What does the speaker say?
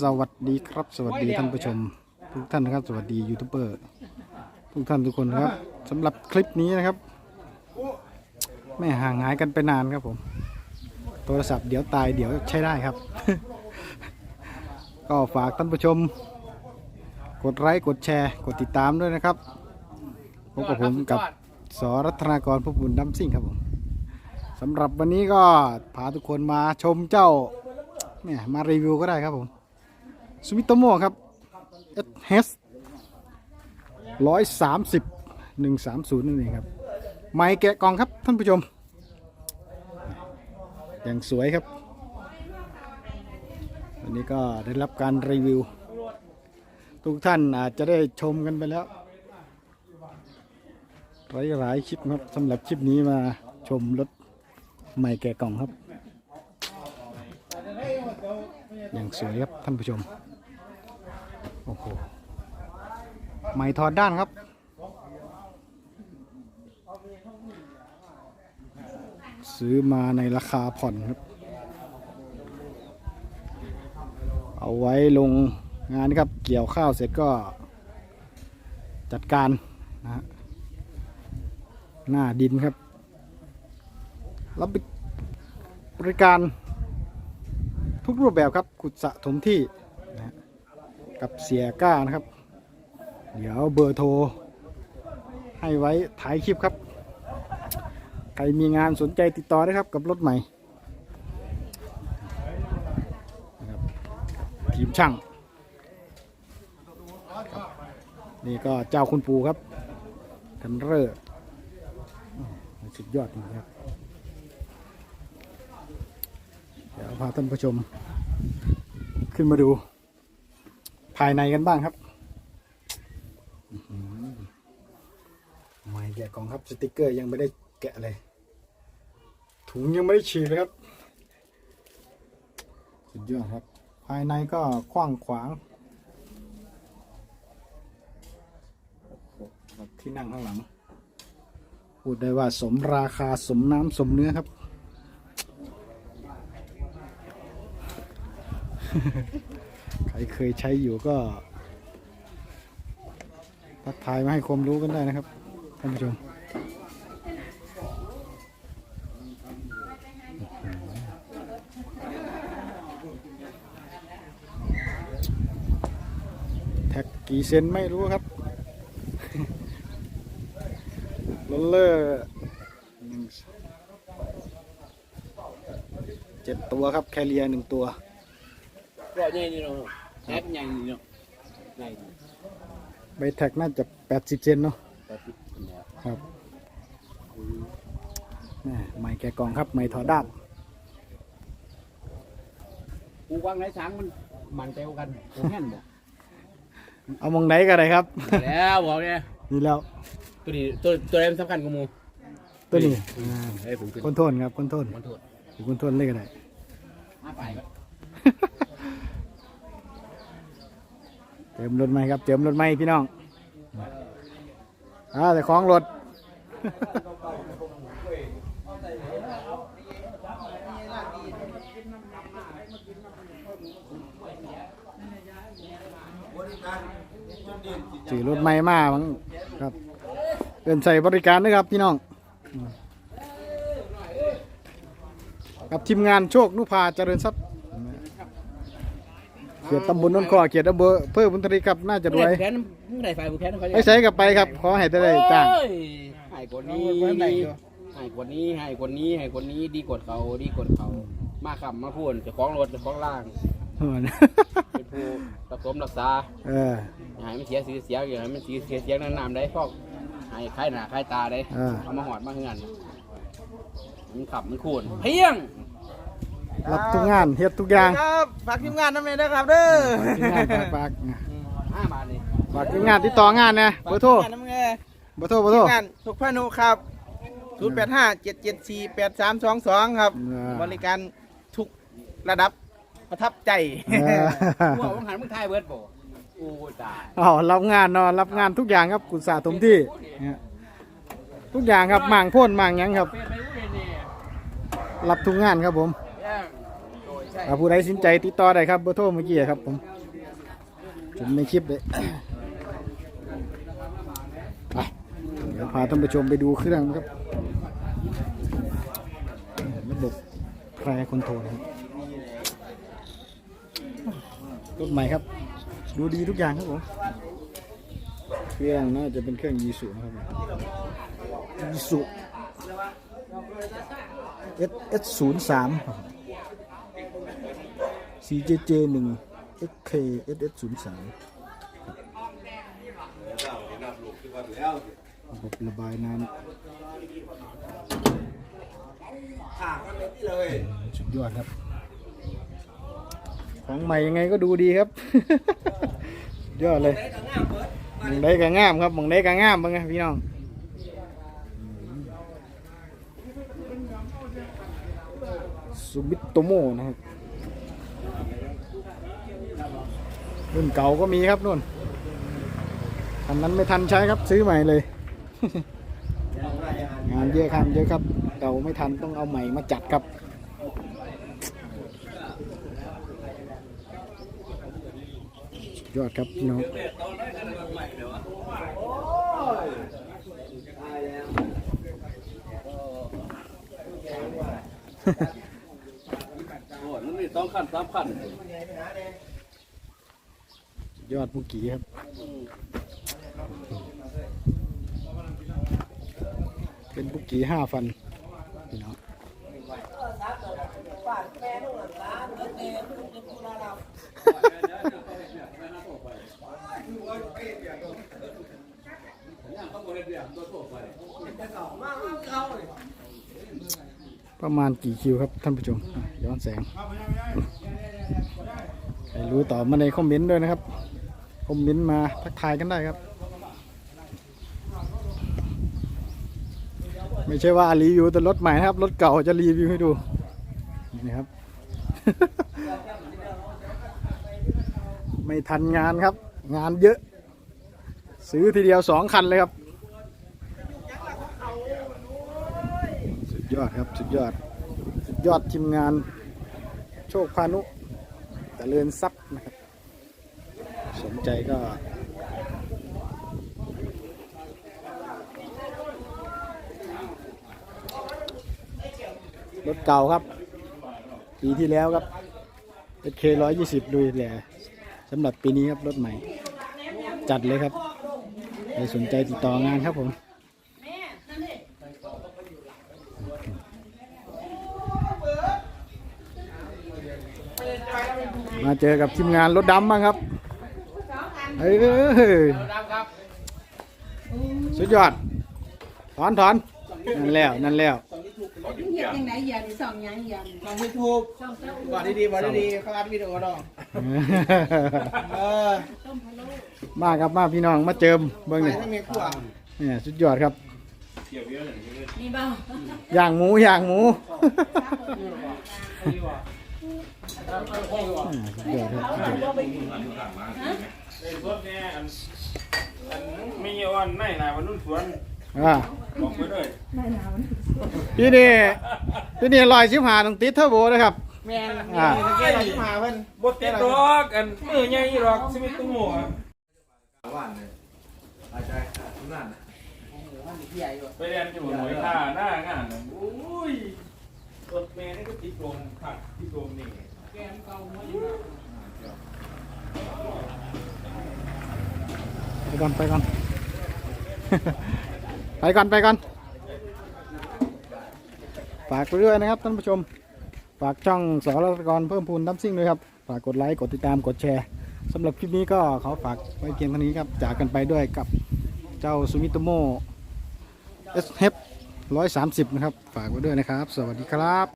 สวัสดีครับ สวัสดีท่านผู้ชม ทุกท่านนะครับ สวัสดียูทูบเบอร์ทุกท่านทุกคนครับสำหรับคลิปนี้นะครับไม่ห่างหายกันไปนานครับผม โทรศัพท์เดี๋ยวตายเดี๋ยวใช้ได้ครับ ก็ฝากท่านผู้ชม กดไลค์กดแชร์ กดติดตามด้วยนะครับพบกับผมกับสรัตนากรพบุญน้ำซิ่งครับผมสำหรับวันนี้ก็พาทุกคนมาชมเจ้า เนี่ยมารีวิวก็ได้ครับผมสมิโตโมครับ S ร้อยสามสิบหนึ่งสามศูนย์นั่นเองครับไม้แกะกองครับท่านผู้ชม อย่างสวยครับ วันนี้ก็ได้รับการรีวิว ทุกท่านอาจจะได้ชมกันไปแล้วหลายหลายๆคลิปครับสำหรับคลิปนี้มาชมรถใหม่แกะกล่องครับ อย่างสวยครับท่านผู้ชม โอ้โหใหม่ถอดด้านครับ ซื้อมาในราคาผ่อนครับ เอาไว้ลงงานนะครับ เกี่ยวข้าวเสร็จก็จัดการนะฮะหน้าดินครับ รับบริการ ทุกรูปแบบครับขุดสะถมที่นะกับเสียก้านะครับ เดี๋ยวเบอร์โทร ให้ไว้ถ่ายคลิปครับ ใครมีงานสนใจติดต่อได้ครับกับรถใหม่ทีมช่างนี่ก็เจ้าคุณปูครับทันเรอร์สุดยอดจริงครับ เดี๋ยวพาท่านผู้ชม ขึ้นมาดู ภายในกันบ้างครับไม่แกะกล่องครับสติกเกอร์ยังไม่ได้แกะเลย ถุงยังไม่ได้ฉีกเลยครับ สุดยอดครับ ภายในก็กว้างขวางที่นั่งข้างหลัง พูดได้ว่าสมราคาสมน้ำสมเนื้อครับ ใครเคยใช้อยู่ก็ทักทายมาให้ความรู้กันได้นะครับท่านผู้ชมแท็กกี่เซนไม่รู้ครับโรลเลอร์หนึ่งเจ็ดตัวครับ แคเรียหนึ่งตัว รอใหญ่นี่เนาะแท็กใหญ่นี่เนาะใหญ่ใบแท็กน่าจะ 80 เซนเนาะแต่ติดแล้วครับแม่ไม่แกะกล่องครับ ไม่ถอดด้านกูวางไรช้างมันมันเตวกันกูแห่นบ่เอามองไหนก็ได้ครับ แล้วบอกเนี่ยนี่แล้วตัวนี้ตัวตัวอะไรมนสำคัญกว่าหมูตัวนี้ไอ้ผมขึ้นคนโทนครับคนโทนมันโทษ คนโทนเลยก็ได้ มาไปก็ เติมรถใหมครับเติมรถใหมพี่น้องอ่าแต่ของรถสื่อรถใหม่มามั้งครับเดินใส่บริการนะครับพี่น้อง กับทีมงานโชคนุภาเจริญทรัพย์ เขียดตำบลนนท์คอเขียดอำเภอเพื่อบุญทรีครับน่าจะรวยแผนมึงได้ไฟกูแผนเขาไปใช้กับไปครับขอให้ได้จ้างโอ้ยให้กว่านี้ให้กว่านี้ให้กว่านี้ให้กว่านี้ดีกว่าเขาดีกว่าเขามาขับมาพูดเจะคล้าของรถเจะคล้าของล่างเป็นผู้รักสมรักษาเอออย่าให้มันเสียสีเสียอย่าให้มันเสียเสียเสียงน้ำๆได้ฟอกให้คล้ายหน้าคล้ายตาได้อ่าเอามาหอดมาเฮือนมันขับมันคูนเพียง รับทุกงานเฮ็ดทุกอย่างครับฝากทีมงานน้ำเมย์ด้วยครับเด้อทีมงานฝากฝากห้าบาทนี่ฝากทีมงานที่ต่องานนะเบอร์โทรฝากทีมงานน้ำเมย์เบอร์โทรเบอร์โทรทีมงานทุกพานุครับศูนย์แปดห้าเจ็ดเจ็ดสี่แปดสามสองสองครับอ่าบริการทุกระดับประทับใจเออกูเอาหันมึงทายเบิร์ดบ่โอ้ตายอ๋อรับงานเนอนรับงานทุกอย่างครับกุศลถมที่เนี่ยทุกอย่างครับหมางโพ่นหมางหยังครับเป็นไปรู้เลยเนี่ยรับทุกงานครับผม แย่าผู้ใดสนใจติดต่อได้ครับเบอร์โทรเมื่อกี้ครับผมผมในคลิปเลยไปเดี๋ยวพาท่านผู้ชมไปดูเครื่องนะครับระบบแพรคอนโทรลครับรถใหม่ครับ ดูดีทุกอย่างครับผมเครื่องน่าจะเป็นเครื่องยีสุนะครับยีสุ S S ศูนย์สาม CJJ หนึ่ง XK S S ศูนย์สามระบบระบายน้ำสุดยอดครับ ของใหม่ยังไงก็ดูดีครับ ยอดเลยมองได้ก็งามครับมองได้ก็งามบ้างไงพี่น้องซูบิโตโมนะครับ รุ่นเก่าก็มีครับนู่นอันนั้นไม่ทันใช้ครับซื้อใหม่เลย งานเยอะครับเยอะครับเก่าไม่ทันต้องเอาใหม่มาจัดครับยอดครับพี่น้องโอ้มันมีสองขั้นสามขั้น ยอดเมุกี้ครับเป็นปุกกี้ห้าฟันพี่น้องประมาณกี่คิวครับท่านผู้ชมย้อนแสงใครรู้ตอบมาในคอมเมนต์ด้วยนะครับ คอมเมนต์มาทักทายกันได้ครับ ไม่ใช่ว่ารีวิวแต่รถใหม่นะครับ รถเก่าจะรีวิวให้ดูนี่ครับ ไม่ทันงานครับ งานเยอะ ซื้อทีเดียวสองคันเลยครับ สุดยอดครับสุดยอด สุดยอดทีมงาน โชคพานุเจริญทรัพย์นะครับ ใจก็รถเก่าครับ ปีที่แล้วครับ SK ร้อยยี่สิบดูแลสำหรับปีนี้ครับ รถใหม่ จัดเลยครับใครสนใจติดต่องานครับผมมาเจอกับทีมงานรถดำบ้างครับ เอ้ยสุดยอด ถอนถอนนั่นแล้ว นั่นแล้วเฮ็ดยังไงอย่าสองอย่างอย่าลองยูทูบบอกดีๆบอกดีๆเขาอัดวิดีโอดองเออมาครับมาพี่น้องมาเจิมเบิ้งไปนี่ทั้งเมียขั่วเนี่ยสุดยอดครับนี่เบ้าย่างหมูย่างหมูสุดยอดครับ รถเนี่ยอันอันมีอ่อนในนาวันนุ่นสวนอ่าบอกไปเลยพี่นี่พี่นี่ลอยชิบหาต้องติดเทอร์โบนะครับ แมนมีตะเกียบเรามาเพิ่นบดติดดอกอันมือใหญ่ดอกสิมีตุ้งหัวใหญ่อยู่ไปเรียนอยู่หน่วยท่าหน้างานน่ะโอ้ยรถเมย์นี่ก็ติดลมผักติดลมนี่ ไปก่อนไปก่อน ไปก่อนไปก่อน ฝากไปด้วยนะครับท่านผู้ชม ฝากช่องสรกรเพิ่มพูนน้ำซิ่งด้วยครับ ฝากกดไลค์กดติดตามกดแชร์สำหรับคลิปนี้ก็ขอฝากไว้เพียงเท่านี้ครับ จากกันไปด้วยกับเจ้าซูมิโตโม S H 130 นะครับ ฝากไว้ด้วยนะครับ สวัสดีครับ